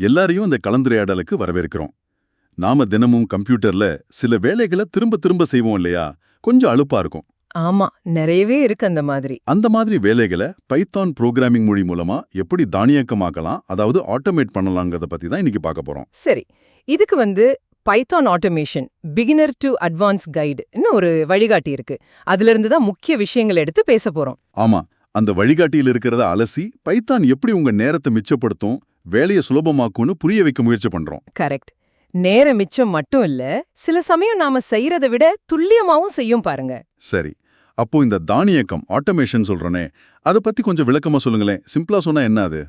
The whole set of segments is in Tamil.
எல்லாரையும் இந்த கலந்துரையாடலுக்கு வரவேற்கிறோம். நாம தினமும் கம்ப்யூட்டர்ல சில வேலைகளை திரும்ப திரும்ப செய்வோம் இல்லையா? கொஞ்சம் அலுப்பா இருக்கும். ஆமா நிறையவே இருக்கு அந்த மாதிரி. அந்த மாதிரி வேலைகளை பைத்தான் புரோகிராமிங் மொழி மூலமா எப்படி தானியக்கமாக்கலாம் அதாவது ஆட்டோமேட் பண்ணலாங்கிறத பத்தி தான் இன்னைக்கு பார்க்க போறோம். சரி இதுக்கு வந்து Python automation beginner to advance கைடுன்னு ஒரு வழிகாட்டி இருக்கு. அதுல இருந்து தான் முக்கிய விஷயங்கள் எடுத்து பேச போறோம். ஆமா அந்த வழிகாட்டியில் இருக்கிறத அலசி பைத்தான் எப்படி உங்க நேரத்தை மிச்சப்படுத்தும் வேலையை சுலபமாக்கும்னு புரிய வைக்க முயற்சி பண்றோம். கரெக்ட். நேர மிச்சம் மட்டும் இல்ல சில சமயம் நாம செய்யறதை விட துல்லியமாவும் செய்யும் பாருங்க. சரி. அப்போ இந்த தானியக்கம் ஆட்டோமேஷன் சொல்றனே அதை பத்தி கொஞ்சம் விளக்கமா சொல்லுங்களேன். சிம்பிளா சொன்னா என்ன அது?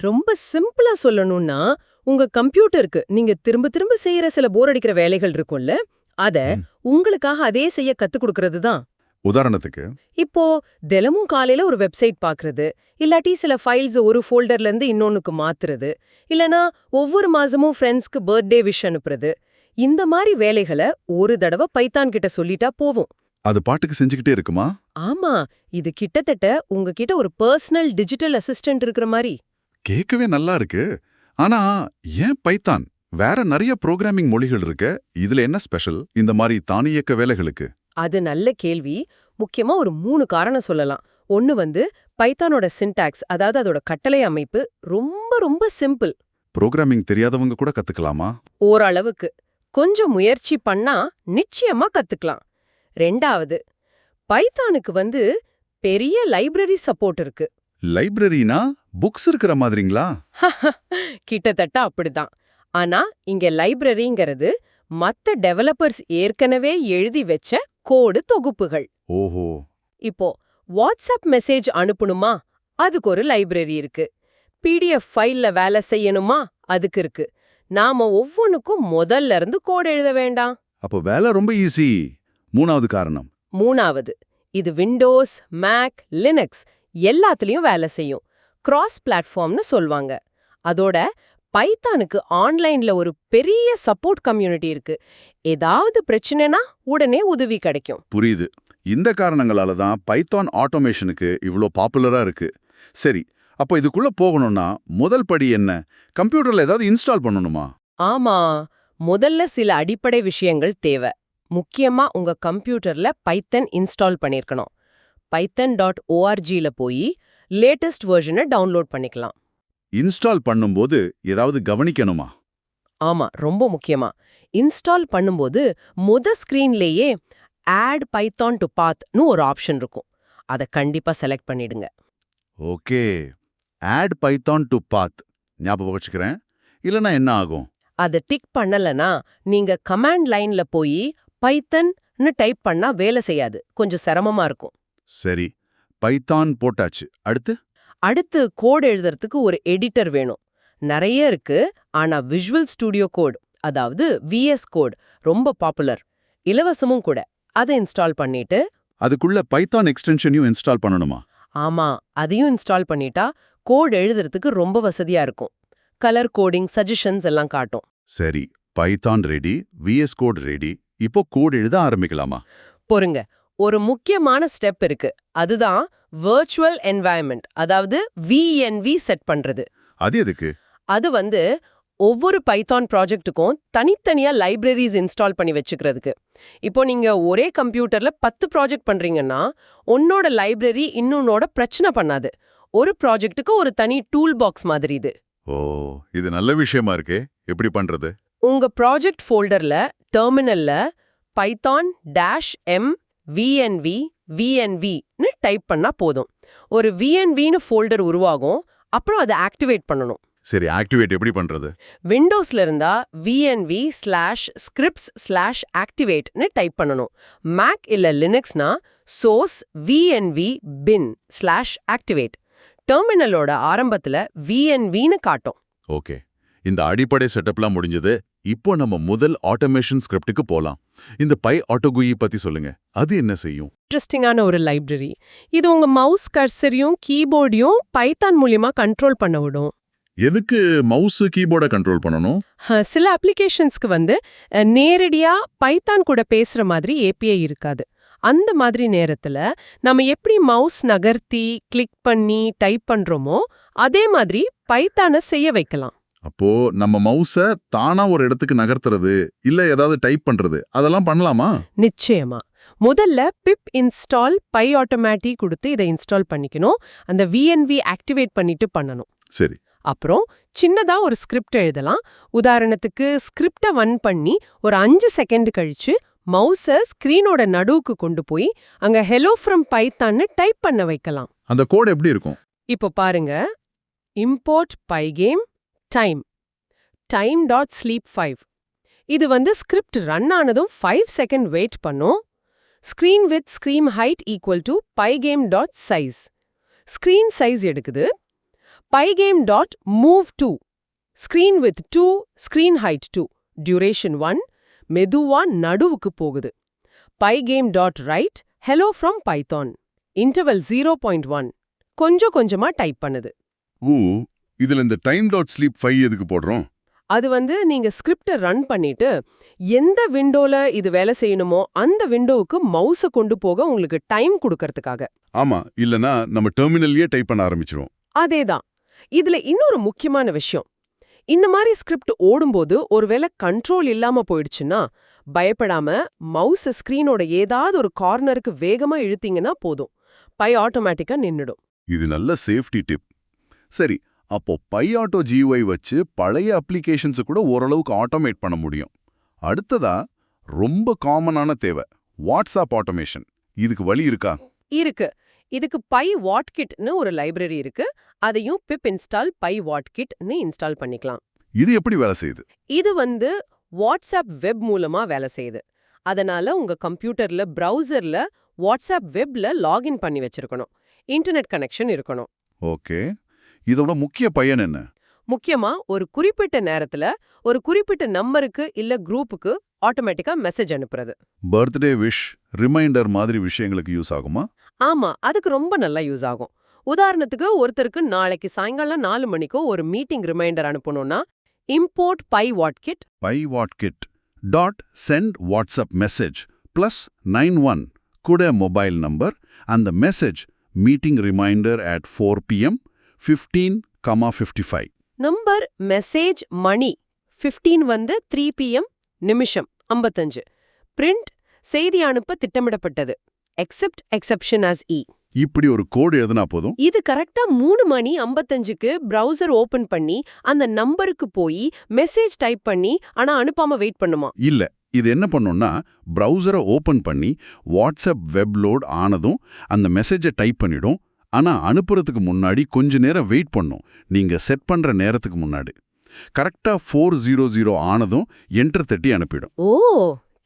ரொம்ப சிம்பிளா சொல்லணும்னா உங்க கம்ப்யூட்டருக்கு நீங்க திரும்ப திரும்ப செய்யற சில போர் அடிக்கிற வேலைகள் இருக்கும்ல அத. உங்களுக்காக அதே செய்ய கத்து கொடுக்கறது தான். உதாரணத்துக்கு இப்போ தினமும் காலையில ஒரு வெப்சைட் பாக்குறது இல்லாட்டி சில ஃபைல்ஸ் ஒரு ஃபோல்டர்ல இருந்து இன்னொன்னுக்கு மாத்துறது இல்லனா ஒவ்வொரு மாசமும் ஃப்ரெண்ட்ஸ்க்கு பர்த்டே விஷ் அனுப்புறது இந்த மாதிரி வேலைகளை ஒரு தடவை பைத்தான் கிட்ட சொல்லிட்டா போவும் அது பாட்டுக்கு செஞ்சுக்கிட்டே இருக்குமா? ஆமா இது கிட்டத்தட்ட உங்ககிட்ட ஒரு பர்சனல் டிஜிட்டல் அசிஸ்டன்ட் இருக்கிற மாதிரி. கேட்கவே நல்லா இருக்கு. ஆனா ஏன் பைத்தான்? வேற நிறைய புரோகிராமிங் மொழிகள் இருக்க. இதுல என்ன ஸ்பெஷல் இந்த மாதிரி தானியக்க வேலைகளுக்கு. அது நல்ல கேள்வி. முக்கியமா ஒரு மூணு காரணம் சொல்லலாம். ஒன்னு வந்து பைத்தானோட சின்டாக்ஸ் அதாவது அதோட கட்டளை அமைப்பு ரொம்ப ரொம்ப சிம்பிள் புரோகிராமிங் தெரியாதவங்க கூட கத்துக்கலாமா? ஓரளவுக்கு. கொஞ்சம் முயற்சி பண்ணா நிச்சயமா கத்துக்கலாம். ரெண்டாவது பைத்தானுக்கு வந்து பெரிய லைப்ரரி சப்போர்ட் இருக்கு. லைப்ரரினா புக்ஸ் இருக்கிற மாதிரிங்களா? கிட்டத்தட்ட அப்படிதான். ஆனா இங்க லைப்ரரிங்கிறது மத்த டெவலப்பர்ஸ் ஏற்கனவே எழுதி வச்ச கோடு தொகுப்புகள். ஓஹோ. இப்போ வாட்ஸ்அப் மெசேஜ் அனுப்பணுமா? அதுக்கு ஒரு லைப்ரரி இருக்கு. பிடிஎஃப் ஃபைல்ல வேலை செய்யணுமா? அதுக்கு இருக்கு. நாம ஒவ்வொன்னுக்கும் முதல்ல இருந்து கோட் எழுத வேண்டாம். அப்போ வேலை ரொம்ப ஈஸி மூணாவது காரணம். மூணாவது இது விண்டோஸ் மேக் லினக்ஸ் எல்லாத்துலயும் வேலை செய்யும். கிராஸ் பிளாட்ஃபார்ம்னு சொல்வாங்க. அதோட பைத்தானுக்கு ஆன்லைன்ல ஒரு பெரிய சப்போர்ட் கம்யூனிட்டி இருக்கு. ஏதாவது பிரச்சனைனா உடனே உதவி கிடைக்கும். புரியுது. இந்த காரணங்களால தான் பைத்தான் ஆட்டோமேஷனுக்கு இவ்ளோ பாப்புலரா இருக்கு. சரி அப்போ இதுக்குள்ள போகணும்னா முதல் படி என்ன? கம்ப்யூட்டர்ல ஏதாவது இன்ஸ்டால் பண்ணணுமா? ஆமா. முதல்ல சில அடிப்படை விஷயங்கள் தேவை. முக்கியமா உங்க கம்ப்யூட்டர்ல பைத்தன் இன்ஸ்டால் பண்ணிருக்கணும். பைத்தன் டாட் ஓஆர்ஜில போய் லேட்டஸ்ட் வெர்ஷனை டவுன்லோட் பண்ணிக்கலாம். இன்ஸ்டால் பண்ணும்போது ஏதாவது கவனிக்கணுமா? ஆமா ரொம்ப முக்கியமா. இன்ஸ்டால் பண்ணும்போது முத ஸ்கிரீன்லேயே ஆட் பைத்தான் டு பாத்னு ஒரு ஆப்ஷன் இருக்கும். அதை கண்டிப்பா செலக்ட் பண்ணிடுங்க. Okay. Add Python to path. ஞாபகம் வச்சுக்கிறேன். இல்லைன்னா என்ன ஆகும்? அதை டிக் பண்ணலனா நீங்க கமாண்ட் லைன்ல போய் பைத்தன்னு டைப் பண்ணா வேலை செய்யாது. கொஞ்சம் சிரமமா இருக்கும். சரி. பைத்தான் போட்டாச்சு. அடுத்து? அடுத்து கோட் எழுதுறதுக்கு ஒரு எடிட்டர் வேணும். நிறைய இருக்கு. ஆனா விஷுவல் ஸ்டுடியோ கோட் அதாவது விஎஸ் கோட் ரொம்ப பாப்புலர் இலவசமும் கூட. அதை இன்ஸ்டால் பண்ணிட்டு அதுக்குள்ள பைத்தான் எக்ஸ்டென்ஷனையும் இன்ஸ்டால் பண்ணணுமா? ஆமா. அதையும் இன்ஸ்டால் பண்ணிட்டா கோட் எழுதுறதுக்கு ரொம்ப வசதியா இருக்கும். கலர் கோடிங் சஜஷன்ஸ் எல்லாம் காட்டும். சரி. Python ready VS code ready இப்போ கோட் எழுத ஆரம்பிக்கலாமா? பொறுங்க. ஒரு முக்கியமான ஸ்டெப் இருக்கு. அதுதான் வெர்ச்சுவல் என்வாயன்மெண்ட் அதாவது விஎன்வி செட் பண்றது. அது எதுக்கு? அது வந்து ஒவ்வொரு பைத்தான் ப்ராஜெக்ட்டுக்கும் தனித்தனியா லைப்ரரிஸ் இன்ஸ்டால் பண்ணி வச்சுக்கிறதுக்கு. இப்போ நீங்க ஒரே கம்ப்யூட்டர்ல பத்து ப்ராஜெக்ட் பண்றீங்கன்னா உன்னோட லைப்ரரி இன்னொன்னோட பிரச்சனை பண்ணாது. ஒரு ப்ராஜெக்ட்டுக்கு ஒரு தனி டூல் பாக்ஸ் மாதிரி இது. ஓ இது நல்ல விஷயமா இருக்கே. எப்படி பண்றது? உங்க ப்ராஜெக்ட் ஃபோல்டர்ல டெர்மினல்ல பைத்தான் டேஷ் எம் விஎன்வி விஎன்வின்னு டைப் பண்ணா போதும். ஒரு விஎன்வின்னு ஃபோல்டர் உருவாகும். அப்புறம் அதை ஆக்டிவேட் பண்ணணும். சரி ஆக்டிவேட் எப்படி பண்றது? விண்டோஸ்ல இருந்தா விஎன்வி ஸ்லாஷ் ஸ்கிரிப்ட்ஸ் ஸ்லாஷ் ஆக்டிவேட்னு டைப் பண்ணணும். மேக் இல்ல லினக்ஸ்னா source venv bin slash activate டெர்மினலோட ஆரம்பத்துல விஎன்வின்னு காட்டும். ஓகே இந்த அடிப்படை செட்டப்லாம் முடிஞ்சது. இப்போ நம்ம முதல் ஆட்டோமேஷன் ஸ்கிரிப்டுக்கு போலாம். இந்த பை ஆட்டோகுயி பத்தி சொல்லுங்க. அது என்ன செய்யும்? இன்ட்ரெஸ்டிங்கான ஒரு லைப்ரரி இது உங்க மவுஸ் கர்சரையும் கீபோர்டையும் பைத்தான் மூலியமா கண்ட்ரோல் பண்ண விடும். எதுக்கு மவுஸ் கீபோர்டை கண்ட்ரோல் பண்ணணும்? சில அப்ளிகேஷன்ஸ்க்கு வந்து நேரடியா பைத்தான் கூட பேசுற மாதிரி ஏபிஐ இருக்காது. அந்த மாதிரி நேரத்துல நம்ம எப்படி மவுஸ் நகர்த்தி கிளிக் பண்ணி டைப் பண்றோமோ அதே மாதிரி பைத்தானை செய்ய வைக்கலாம். அப்போ நம்ம மவுஸ தானா ஒரு இடத்துக்கு நகர்த்துறது இல்ல ஏதாவது டைப் பண்றது அதெல்லாம் பண்ணலாமா? நிச்சயமா. முதல்ல பிப் இன்ஸ்டால் பை ஆட்டோமேட்டி கொடுத்து இதை இன்ஸ்டால் பண்ணிக்கணும். அந்த விஎன்வி ஆக்டிவேட் பண்ணிட்டு பண்ணணும். சரி. அப்புறம் சின்னதா ஒரு ஸ்கிரிப்ட் எழுதலாம். உதாரணத்துக்கு ஸ்கிரிப்டை வன் பண்ணி ஒரு அஞ்சு செகண்ட் கழிச்சு மவுஸ ஸ்கிரீனோட நடுவுக்கு கொண்டு போய் அங்க ஹெலோ ஃப்ரம் பைத்தான்னு டைப் பண்ண வைக்கலாம். அந்த கோட் எப்படி இருக்கும்? இப்போ பாருங்க. Import pygame time time dot sleep five இது வந்து ஸ்கிரிப்ட் ரன் ஆனதும் ஃபைவ் செகண்ட் வெயிட் பண்ணும். Screen width screen height equal to pygame dot size screen size எடுக்குது. Pygame dot move to screen width to screen height to duration one மெதுவா நடுவுக்கு போகுது. Pygame dot write hello from Python interval zero point one கொஞ்சம் கொஞ்சமா டைப் பண்ணுது. ஊ இதுல இந்த டைம் டாட் ஸ்லீப் ஃபைவ் எதுக்கு போடுறோம்? அது வந்து நீங்க ஸ்கிரிப்டை ரன் பண்ணிட்டு எந்த விண்டோல இது வேலை செய்யணுமோ அந்த விண்டோவுக்கு மவுஸ கொண்டு போக உங்களுக்கு டைம் கொடுக்கறதுக்காக. ஆமா இல்லனா நம்ம டெர்மினல்லயே டைப் பண்ண ஆரம்பிச்சிரும் அதேதான். இதுல இன்னொரு முக்கியமான விஷயம். இந்த மாதிரி ஸ்கிரிப்ட் ஓடும்போது ஒருவேளை கண்ட்ரோல் இல்லாம போயிடுச்சுன்னா பயப்படாம மவுஸ் ஸ்கிரீனோட ஏதாவது ஒரு கார்னருக்கு வேகமா இழுத்தீங்கன்னா போதும். பை ஆட்டோமேட்டிக்கா நின்னுடும். இது நல்ல சேஃப்டி டிப் சரி அப்போ பை ஆட்டோ ஜியூஐ வச்சு பழைய அப்ளிகேஷன்ஸை கூட ஓரளவுக்கு ஆட்டோமேட் பண்ண முடியும். அடுத்ததா ரொம்ப காமனான தேவை வாட்ஸ்அப் ஆட்டோமேஷன் இதுக்கு வழி இருக்கா? இருக்கு. இதுக்கு பை வாட்கிட்னு ஒரு லைப்ரரி இருக்கு. அதையும் பிப் இன்ஸ்டால் பை வாட்கிட்னு இன்ஸ்டால் பண்ணிக்கலாம். இது எப்படி வேலை செய்யுது? இது வந்து வாட்ஸ்அப் வெப் மூலமா வேலை செய்யுது. அதனால உங்க கம்ப்யூட்டர்ல பிரவுசர்ல வாட்ஸ்அப் வெப்ல லாகின் பண்ணி வச்சிருக்கணும். இன்டர்நெட் கனெக்ஷன் இருக்கணும். ஓகே. இதோட முக்கிய பயன் என்ன? முக்கியமா ஒரு குறிப்பிட்ட நேரத்துல ஒரு குறிப்பிட்ட நம்பருக்கு இல்ல குரூப்புக்கு ஆட்டோமேட்டிக்கா மெசேஜ் அனுப்புறது. பர்த்டே விஷ் ரிமைண்டர் மாதிரி விஷயங்களுக்கு யூஸ் ஆகுமா? ஆமா அதுக்கு ரொம்ப நல்லா யூஸ் ஆகும். உதாரணத்துக்கு ஒருத்தருக்கு நாளைக்கு சாயங்காலம் நாலு மணிக்கோ ஒரு meeting reminder அனுப்பணும்னா import pywhatkit pywhatkit dot send WhatsApp message plus nine one கூட மொபைல் நம்பர் அந்த message meeting reminder at four PM fifteen comma fifty five number message மணி 15 வந்து த்ரீ பிஎம் நிமிஷம் 55 பிரிண்ட் செய்தி அனுப்ப திட்டமிடப்பட்டது. எக்ஸெப்ட் எக்ஸெப்ஷன் as இ இப்படி ஒரு கோடு எழுதுனா போதும். இது கரெக்டா மூணு மணி 55க்கு பிரவுசர் ஓபன் பண்ணி அந்த நம்பருக்கு போய் மெசேஜ் டைப் பண்ணி ஆனா அனுப்பாம வெயிட் பண்ணுமா? இல்ல இது என்ன பண்ணும்னா ப்ரௌசரை ஓபன் பண்ணி வாட்ஸ்அப் வெப் லோட் ஆனதும் அந்த மெசேஜை டைப் பண்ணிடும் ஆனா அனுப்புறதுக்கு முன்னாடி கொஞ்ச நேரம் வெயிட் பண்ணும். நீங்க செட் பண்ற நேரத்துக்கு முன்னாடி. கரெக்டா ஃபோர் ஜீரோ ஜீரோ ஆனதும் என்டர் தட்டி அனுப்பிடும். ஓ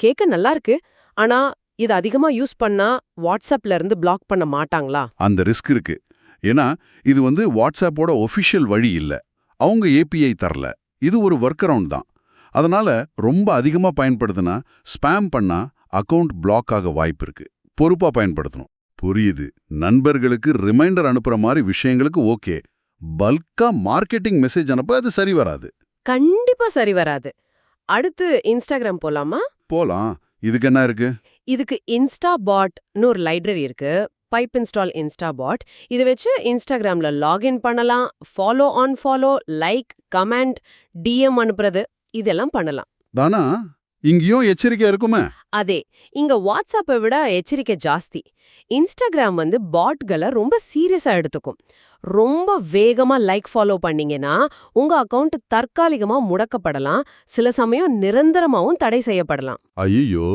கேக்க நல்லா இருக்கு. ஆனா இது அதிகமா யூஸ் பண்ணா வாட்ஸ்அப்ல இருந்து பிளாக் பண்ண மாட்டாங்களா? அந்த ரிஸ்க் இருக்கு. ஏன்னா இது வந்து வாட்ஸ்அப்போட ஒஃபிஷியல் வழி இல்ல. அவங்க ஏபிஐ தரல. இது ஒரு ஒர்க் அரவுண்ட் தான். அதனால ரொம்ப அதிகமா பயன்படுத்தினா ஸ்பேம் பண்ணா அக்கவுண்ட் பிளாக் ஆக வாய்ப்பு இருக்கு. பொறுப்பா பயன்படுத்தணும். புரியுது. நண்பர்களுக்கு ரிமைண்டர் அனுப்புற மாதிரி விஷயங்களுக்கு ஓகே பல்கா மார்க்கெட்டிங் மெசேஜ் அனுப்ப அது சரி வராது. கண்டிப்பா சரி வராது. அடுத்து இன்ஸ்டாகிராம் போலாமா? போலாம். இதுக்கு என்ன இருக்கு? இதுக்கு இன்ஸ்டா பாட்னு ஒரு லைப்ரரி இருக்கு. பைப் இன்ஸ்டால் இன்ஸ்டா பாட் இதை வச்சு இன்ஸ்டாகிராம்ல லாகின் பண்ணலாம். Follow unfollow like comment DM அனுப்புறது இதெல்லாம் பண்ணலாம். தானா? இங்கேயும் எச்சரிக்கை இருக்குமே? அதே இங்க வாட்ஸ்அப்பை விட எச்சரிக்கை ஜாஸ்தி. இன்ஸ்டாகிராம் வந்து பாட்களை ரொம்ப சீரியஸா எடுத்துக்கும். ரொம்ப வேகமா லைக் ஃபாலோ பண்ணீங்கன்னா உங்க அக்கவுண்ட் தற்காலிகமா முடக்கப்படலாம். சில சமயம் நிரந்தரமாவும் தடை செய்யப்படலாம். ஐயோ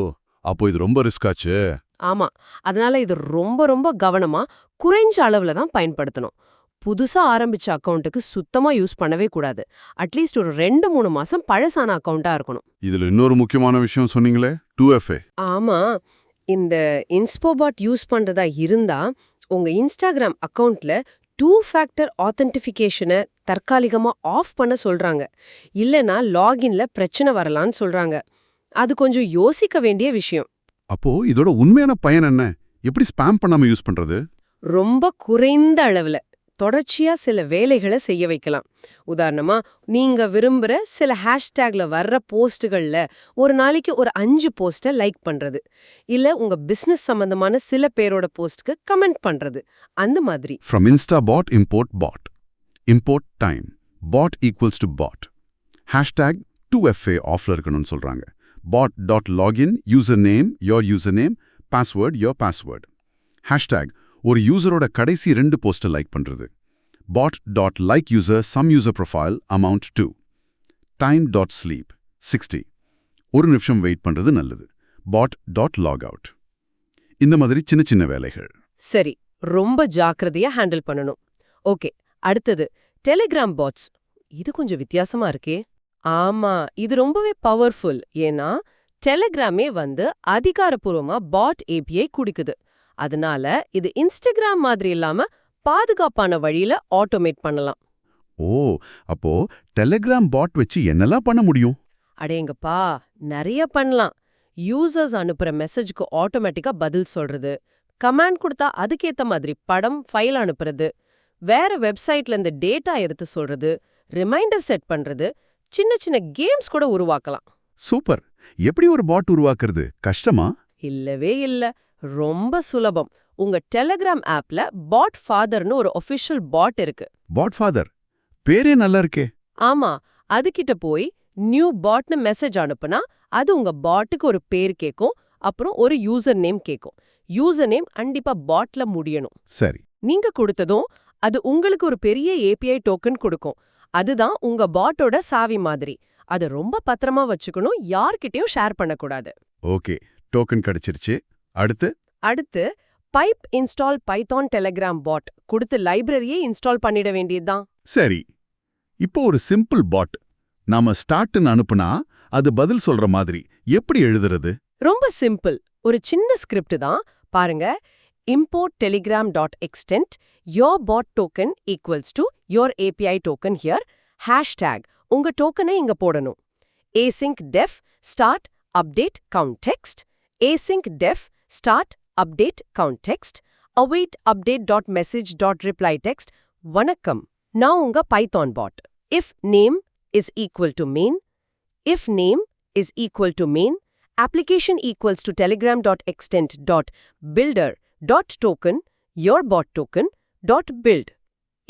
அப்போ இது ரொம்ப ரிஸ்க் ஆச்சு. ஆமா அதனால இது ரொம்ப ரொம்ப கவனமா குறைஞ்ச அளவுல தான் பயன்படுத்தணும். புதுசா ஆரம்பிச்ச அக்கவுண்ட்டுக்கு சுத்தமா யூஸ் பண்ணவே கூடாது. அட்லீஸ்ட் ஒரு ரெண்டு மூணு மாசம் பழசான அக்கவுண்டா இருக்கணும். இதுல இன்னொரு முக்கியமான விஷயம் சொன்னீங்களே டூ எஃப்ஏ ஆமா. இந்த இன்ஸ்போபாட் யூஸ் பண்றதா இருந்தா உங்க இன்ஸ்டாகிராம் அக்கவுண்ட்ல டூ ஃபேக்டர் ஆத்தென்டிஃபிகேஷனை தற்காலிகமா ஆஃப் பண்ண சொல்றாங்க. இல்லனா லாகின்ல பிரச்சனை வரலான்னு சொல்றாங்க. அது கொஞ்சம் யோசிக்க வேண்டிய விஷயம். அப்போ இதோட உண்மையான பயன் என்ன? எப்படி ஸ்பாம் பண்ணாம யூஸ் பண்றது? ரொம்ப குறைந்த அளவுல. தொடர்ச்சியா சில வேலைகளை செய்ய வைக்கலாம். உதாரணமா நீங்க விரும்புற சில ஹேஷ்டேக்ல வர்ற போஸ்ட்டுகள்ல ஒரு நாளைக்கு ஒரு அஞ்சு போஸ்ட லைக் பண்றது. இல்ல உங்க பிசினஸ் சம்பந்தமான சில பேரோட போஸ்ட்க்கு கமெண்ட் பண்றது. அந்த மாதிரி. From instabot import bot import time bot equals to bot hashtag two FA ஆஃப்ல இருக்கணும்னு சொல்றாங்க. Bot dot login username your username password your password hashtag ஒரு யூசரோட கடைசி ரெண்டு போஸ்ட்டை லைக் பண்றது. Bot dot like user some user profile amount two time dot sleep sixty ஒரு நிமிஷம் வெயிட் பண்றது நல்லது. பாட் டாட் லாக் அவுட் இந்த மாதிரி சின்ன சின்ன வேலைகள். சரி ரொம்ப ஜாக்கிரதையா ஹேண்டில் பண்ணணும். ஓகே அடுத்தது டெலிகிராம் பாட்ஸ் இது கொஞ்சம் வித்தியாசமா இருக்கே. ஆமா இது ரொம்பவே பவர்ஃபுல் ஏன்னா டெலிகிராமே வந்து அதிகாரப்பூர்வமா பாட் ஏபிஐ குடிக்குது. அதனால இது இன்ஸ்டாகிராம் மாதிரி இல்லாம பாதுகாப்பான வழியில ஆட்டோமேட் பண்ணலாம். ஓ அப்போ டெலிகிராம் பாட் வச்சு என்னெல்லாம் பண்ண முடியும்? அடேங்கப்பா நிறைய பண்ணலாம். யூசர்ஸ் அனுப்புற மெசேஜ்க்கு ஆட்டோமேட்டிக்கா பதில் சொல்றது. கமாண்ட் கொடுத்தா அதுக்கேத்த மாதிரி படம் ஃபைல் அனுப்புறது. வேற வெப்சைட்ல இருந்து டேட்டா எடுத்து சொல்றது. ரிமைண்டர் செட் பண்றது. சின்ன சின்ன கேம்ஸ் கூட உருவாக்கலாம். சூப்பர். எப்படி ஒரு பாட் உருவாக்குறது? கஷ்டமா? இல்லவே இல்ல. ரொம்ப சுலபம். உங்க டெலிகிராம் ஆப்ல பாட் ஃபாதர்னு ஒரு ஒபிஷியல் பாட் இருக்கு. பாட் ஃபாதர் பேரே நல்லா இருக்கே. ஆமா அதுகிட்ட போய் நியூ பாட்னு மெசேஜ் அனுப்புனா அது உங்க பாட்டுக்கு ஒரு பேர் கேக்கும் அப்புறம் ஒரு யூசர் நேம் கேக்கும். யூசர் நேம் கண்டிப்பா பாட்ல முடியணும். சரி. நீங்க கொடுத்ததும் அது உங்களுக்கு ஒரு பெரிய ஏபிஐ டோக்கன் கொடுக்கும். அதுதான் உங்க பாட்டோட சாவி மாதிரி. அதை ரொம்ப பத்திரமா வச்சுக்கணும் யார்கிட்டயும் ஷேர் பண்ணக்கூடாது. ஓகே டோக்கன் கிடைச்சிருச்சு. அடுத்து? அடுத்து pip install Python telegram bot கொடுத்து லைப்ரரியே இன்ஸ்டால் பண்ணிட வேண்டியதுதான். சரி. இப்போ ஒரு சிம்பிள் பாட் நாம ஸ்டார்ட்னு அனுப்புனா அது பதில் சொல்ற மாதிரி. எப்படி எழுதுறது? ரொம்ப சிம்பிள் ஒரு சின்ன ஸ்கிரிப்ட் தான். பாருங்க. import telegram dot extend your bot token equals to your API token here. Hashtag உங்க டோக்கனை இங்க போடணும். Async def start update context async def start update context await update dot message dot reply text வணக்கம் நான் உங்க Python bot if name is equal to main if name is equal to main application equals to telegram.extend dot builder dot token your bot token dot build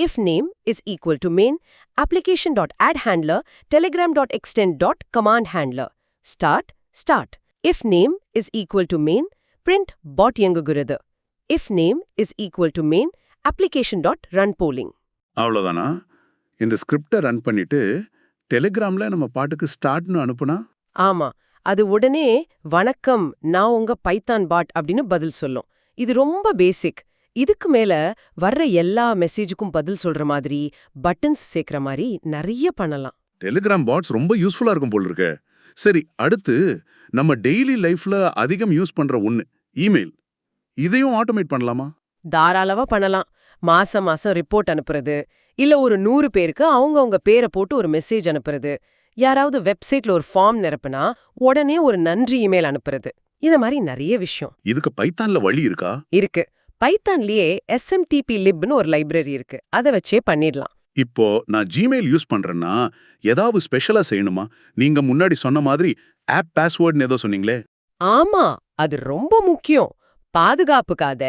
if name is equal to main application dot add handler telegram dot extend dot command handler start start if name is equal to main print bot இயங்குகிறது. If name is equal to main application dot run polling. அவ்வளோதானா இந்த ஸ்கிரிப்டை ரன் பண்ணிட்டு டெலிகிராம்ல நம்ம பாட்டுக்கு ஸ்டார்ட்னு அனுப்புனா? ஆமா அது உடனே வணக்கம் நான் உங்க பைத்தான் பாட் அப்படின்னு பதில் சொல்லும். இது ரொம்ப பேசிக் இதுக்கு மேல வர்ற எல்லா மெசேஜுக்கும் பதில் சொல்ற மாதிரி பட்டன்ஸ் சேர்க்கிற மாதிரி நிறைய பண்ணலாம். டெலிகிராம் பாட்ஸ் ரொம்ப யூஸ்ஃபுல்லா இருக்கும் போல் இருக்கு. சரி அடுத்து நம்ம டெய்லி லைஃப்ல அதிகம் யூஸ் பண்ற ஒன்னு இமெயில் இதையும் ஆட்டோமேட் பண்ணலாமா? தாராளவா பண்ணலாம். மாசம் மாசம் ரிப்போர்ட் அனுப்புறது இல்ல ஒரு நூறு பேருக்கு அவங்கவங்க பேரை போட்டு ஒரு மெசேஜ் அனுப்புறது. யாராவது வெப்சைட்ல ஒரு ஃபார்ம் நிரப்புனா உடனே ஒரு நன்றி இமெயில் அனுப்புறது. இந்த மாதிரி நிறைய விஷயம். இதுக்கு பைத்தான்ல வழி இருக்கா? இருக்கு. பைத்தான்லயே எஸ்எம்டிபி லிப்னு ஒரு லைப்ரரி இருக்கு. அதை வச்சே பண்ணிடலாம். இப்போ நான் ஜிமெயில் யூஸ் பண்றேன்னா ஏதாவது ஸ்பெஷலா செய்யணுமா? நீங்க முன்னாடி சொன்ன மாதிரி ஆப் பாஸ்வேர்ட்னு ஏதோ சொன்னீங்களே? ஆமா அது ரொம்ப முக்கியம். பாதுகாப்புக்காக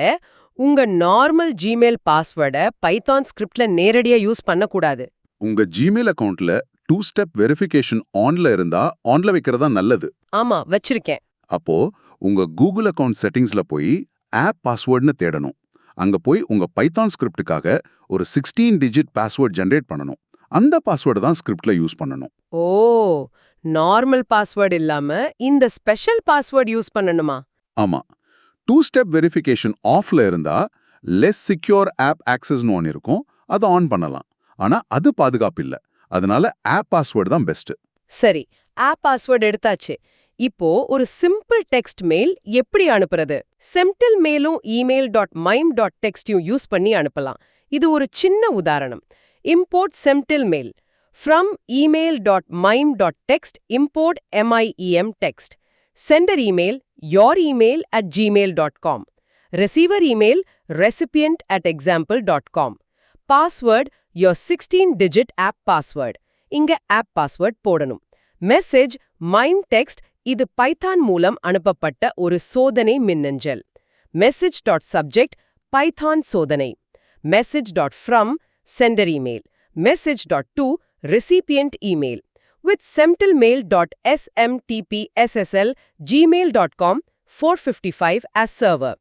உங்க நார்மல் ஜிமெயில் பாஸ்வேர்டை பைத்தான் ஸ்கிரிப்ட்ல நேரடியா யூஸ் பண்ணக்கூடாது. உங்க ஜிமெயில் அக்கவுண்ட்ல டூ ஸ்டெப் வெரிஃபிகேஷன் ஆன்ல இருந்தா ஆன்ல வைக்கிறதா நல்லது. ஆமா வச்சிருக்கேன். அப்போ உங்க கூகுள் அக்கவுண்ட் செட்டிங்ஸ்ல போய் ஆப் பாஸ்வேர்ட்னு தேடணும். அங்க போய் உங்க பைத்தான் ஸ்கிரிப்டுக்காக ஒரு சிக்ஸ்டீன் டிஜிட் பாஸ்வேர்ட் ஜென்ரேட் பண்ணணும். அந்த பாஸ்வேர்டு தான் ஸ்கிரிப்ட்ல யூஸ் பண்ணணும். ஓ நார்மல் பாஸ்வேர்டு இல்லாம இந்த ஸ்பெஷல் பாஸ்வேர்ட் யூஸ் பண்ணணுமா? ஆமா. டூ ஸ்டெப் வெரிஃபிகேஷன் ஆஃப்ல இருந்தா லெஸ் சிக்யூர் ஆப் ஆக்சஸ்னு ஒன்று இருக்கும். அதை ஆன் பண்ணலாம். ஆனா அது பாதுகாப்பு இல்ல. அதனால ஆப் பாஸ்வேர்டு தான் பெஸ்ட் சரி. ஆப் பாஸ்வேர்ட் எடுத்தாச்சு. இப்போ ஒரு சிம்பிள் டெக்ஸ்ட் மெயில் எப்படி அனுப்புறது? செம்டில் மெயிலும் இமெயில் டாட் மைம் டாட் டெக்ஸ்டையும் யூஸ் பண்ணி அனுப்பலாம். இது ஒரு சின்ன உதாரணம். Import smtplib mail from email dot MIME dot text import MIME text sender email your email at gmail.com receiver email recipient at example.com password your 16 digit app password. இங்க app password போடணும். மெசேஜ் மைம் டெக்ஸ்ட் இது பைத்தான் மூலம் அனுப்பப்பட்ட ஒரு சோதனை மின்னஞ்சல். மெசேஜ் டாட் சப்ஜெக்ட் பைத்தான் சோதனை. Message dot from sender email message dot to recipient email with semtelmail.smtpssl.gmail.com 455 as server,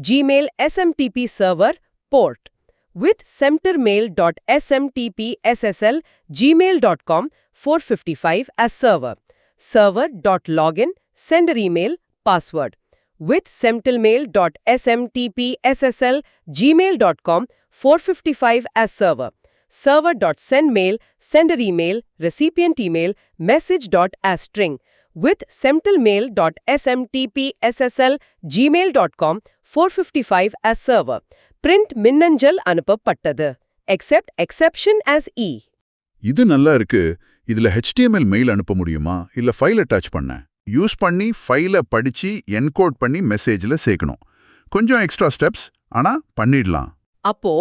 Gmail SMTP server port with semtermail.smtpssl.gmail.com 455 as server, server.login, sender email, password with semtelmail.smtpssl.gmail.com 455 as server, server.sendmail, sender email, recipient email, message.astring with semtilmail.smtpssl gmail.com 455 as server. Print மின்னஞ்சல் அனுப்பப்பட்டது. Except exception as E. இது நல்லா இருக்கு இதுல HTML மெயில் அனுப்ப முடியுமா இல்ல ஃபைல் அட்டாச் பண்ண யூஸ் பண்ணி ஃபைலை படிச்சு என்கோட் பண்ணி மெசேஜ்ல சேர்க்கணும் கொஞ்சம் எக்ஸ்ட்ரா ஸ்டெப்ஸ் ஆனா பண்ணிடலாம் அப்போ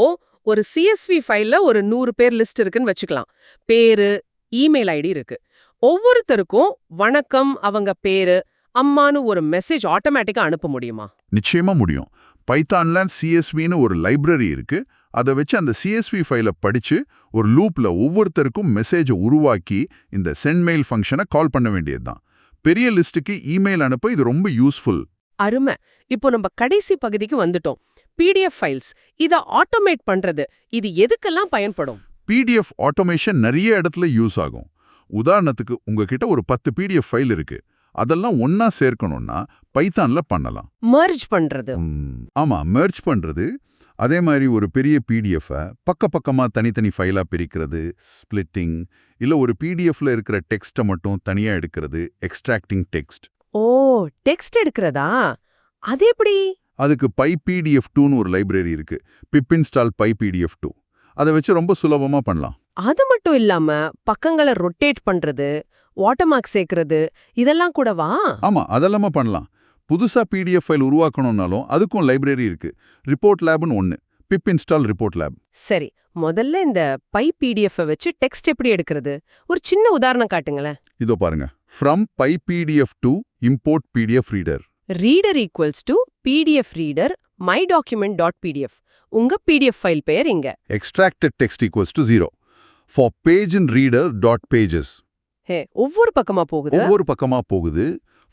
ஒரு சிஎஸ்வி ஃபைல்ல ஒரு நூறு பேர் லிஸ்ட் இருக்குன்னு வச்சுக்கலாம். பேரு இமெயில் ஐடி இருக்கு. ஒவ்வொருத்தருக்கும் வணக்கம் அவங்க பேரு அம்மான்னு ஒரு மெசேஜ் ஆட்டோமேட்டிக்கா அனுப்ப முடியுமா? நிச்சயமா முடியும். பைத்தான்ல சிஎஸ்வின்னு ஒரு லைப்ரரி இருக்கு. அதை வச்சு அந்த சிஎஸ்வி ஃபைலை படிச்சு ஒரு லூப்ல ஒவ்வொருத்தருக்கும் மெசேஜை உருவாக்கி இந்த சென்ட்மெயில் ஃபங்க்ஷனை கால் பண்ண வேண்டியதுதான். பெரிய லிஸ்ட்டுக்கு இமெயில் அனுப்ப இது ரொம்ப யூஸ்ஃபுல் அருமை. இப்போ நம்ம கடைசி பகுதிக்கு வந்துட்டோம். பிடிஎஃப் ஃபைல்ஸ் இத ஆட்டோமேட் பண்றது. இது எதுக்கெல்லாம் பயன்படும்? பிடிஎஃப் ஆட்டோமேஷன் நிறைய இடத்துல யூஸ் ஆகும். உதாரணத்துக்கு உங்ககிட்ட ஒரு பத்து பிடிஎஃப் ஃபைல் இருக்கு. அதெல்லாம் ஒண்ணா சேர்க்கணும்னா பைத்தான்ல பண்ணலாம். மர்ஜ் பண்றது. ஆமா மெர்ஜ் பண்றது. அதே மாதிரி ஒரு பெரிய பிடிஎஃப்பை பக்க பக்கமா தனித்தனி ஃபைலா பிரிக்கிறது ஸ்பிளிட்டிங் இல்ல ஒரு பிடிஎஃப்ல இருக்கிற டெக்ஸ்ட்டை மட்டும் தனியா எடுக்கிறது எக்ஸ்ட்ராக்டிங் டெக்ஸ்ட் ஓ டெக்ஸ்ட் எடுக்கிறதா? அது எப்படி? அதுக்கு பை பிடிஎஃப் டூன்னு ஒரு லைப்ரரி இருக்கு. Pip install py PDF two அதை வச்சு ரொம்ப சுலபமா பண்ணலாம். அது மட்டும் இல்லாம பக்கங்களை ரொட்டேட் பண்றது வாட்டர்மார்க் சேர்க்கறது இதெல்லாம் கூடவா? ஆமா அதெல்லாமா பண்ணலாம். புதுசா பிடிஎஃப் ஃபைல் உருவாக்கணும்னாலும் அதுக்கும் லைப்ரரி இருக்கு. ரிப்போர்ட் லேப்னு ஒன்னு பிப் இன்ஸ்டால் ரிப்போர்ட் லேப் சரி முதல்ல இந்த பை பிடிஎஃப் வச்சு டெக்ஸ்ட் எப்படி எடுக்கிறது? ஒரு சின்ன உதாரணம் காட்டுங்களேன். இதோ பாருங்க. From PyPDF2 import PDF reader reader equals to PDF reader my document dot PDF உங்க பிடிஎஃப் ஃபைல் பெயர் இங்க. Extracted text equals to 0. For page in reader dot pages. ஹே ஒவ்வொரு பக்கமா போகுது? ஒவ்வொரு பக்கமா போகுது.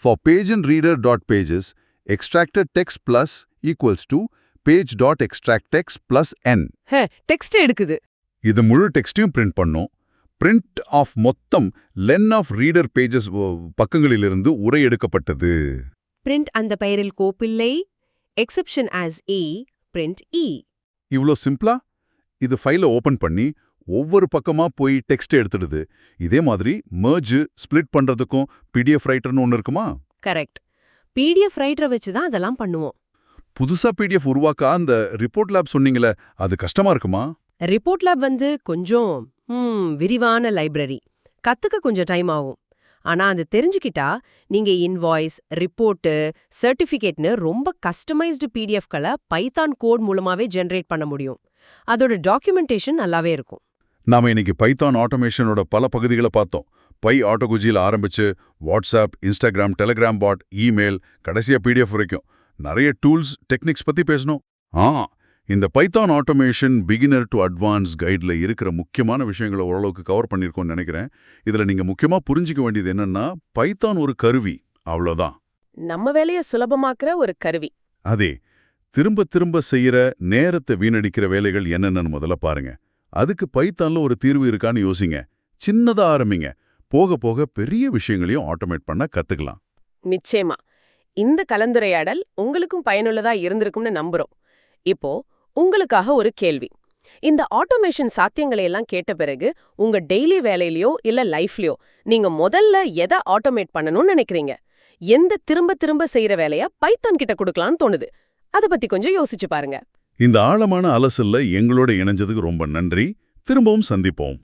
For page in reader dot pages extracted text plus equals to page dot extract text plus n. ஹே டெக்ஸ்ட் எடுக்குது. இது முழு டெக்ஸ்டையும் பிரிண்ட் பண்ணும். Print ஆஃப் மொத்தம் லென் ஆஃப் ரீடர் பேஜஸ் பக்கங்களிலிருந்து உரை எடுக்கப்பட்டது. பிரிண்ட் அந்த பெயரில் கோப்பில்லை. Exception as e print e இவ்ளோ சிம்பிளா? இது ஃபைலை ஓபன் பண்ணி ஒவ்வொரு பக்கமா போய் டெக்ஸ்ட் எடுத்துடுது. இதே மாதிரி merge ஸ்ப்ளிட் பண்றதுக்கும் பிடிஎஃப் ரைட்டர்னு ஒன்னு இருக்குமா? கரெக்ட் பிடிஎஃப் ரைட்டரை வச்சு தான் அதெல்லாம் பண்ணுவோம். புதுசா பிடிஎஃப் உருவாக்க? அந்த ரிப்போர்ட் லேப் சொன்னீங்களே அது கஷ்டமா இருக்குமா? ரிப்போர்ட் லேப் வந்து கொஞ்சம் விரிவான லைப்ரரி கத்துக்க கொஞ்சம் டைம் ஆகும். ஆனா அது தெரிஞ்சுக்கிட்டா நீங்க இன்வாய்ஸ் ரிப்போர்ட்டு சர்டிஃபிகேட்னு ரொம்ப கஸ்டமைஸ்டு பிடிஎஃப்களை பைத்தான் கோட் மூலமாவே ஜெனரேட் பண்ண முடியும். அதோட டாக்குமெண்டேஷன் நல்லாவே இருக்கும். நாம இன்னைக்கு பைத்தான் ஆட்டோமேஷனோட பல பகுதிகளை பார்த்தோம். பை ஆட்டோகுஜியில் ஆரம்பிச்சு WhatsApp Instagram Telegram bot email கடைசியா பிடிஎஃப் வரைக்கும். நிறைய டூல்ஸ் டெக்னிக்ஸ் பத்தி பேசணும். ஆ இந்த Python automation beginner to advance கைட்ல இருக்கிற முக்கியமான விஷயங்களை ஓரளவுக்கு கவர் பண்ணியிருக்கோம்னு நினைக்கிறேன். இதுல நீங்க முக்கியமா புரிஞ்சுக்க வேண்டியது என்னன்னா பைத்தான் ஒரு கருவி அவ்வளோதான் நம்ம வேலையை சுலபமாக்குற ஒரு கருவி. அதே திரும்ப திரும்ப செய்யற நேரத்தை வீணடிக்கிற வேலைகள் என்னென்னு முதல்ல பாருங்க. அதுக்கு பைத்தான்ல ஒரு தீர்வு இருக்கான்னு யோசிங்க. சின்னதா ஆரம்பிங்க. போக போக பெரிய விஷயங்களையும் ஆட்டோமேட் பண்ண கத்துக்கலாம். நிச்சயமா. இந்த கலந்துரையாடல் உங்களுக்கும் பயனுள்ளதா இருந்திருக்கும்னு நம்புறோம். இப்போ உங்களுக்காக ஒரு கேள்வி. இந்த ஆட்டோமேஷன் சாத்தியங்களை எல்லாம் கேட்ட பிறகு உங்க டெய்லி வேலையிலயோ இல்ல லைஃப்லயோ நீங்க முதல்ல எதை ஆட்டோமேட் பண்ணணும்னு நினைக்கிறீங்க? எந்த திரும்ப திரும்ப செய்யற வேலைய பைத்தான் கிட்ட கொடுக்கலாம்னு தோணுது. அத பத்தி கொஞ்சம் யோசிச்சு பாருங்க. இந்த ஆழமான அலசல்ல எங்களோட இணைஞ்சதுக்கு ரொம்ப நன்றி. திரும்பவும் சந்திப்போம்.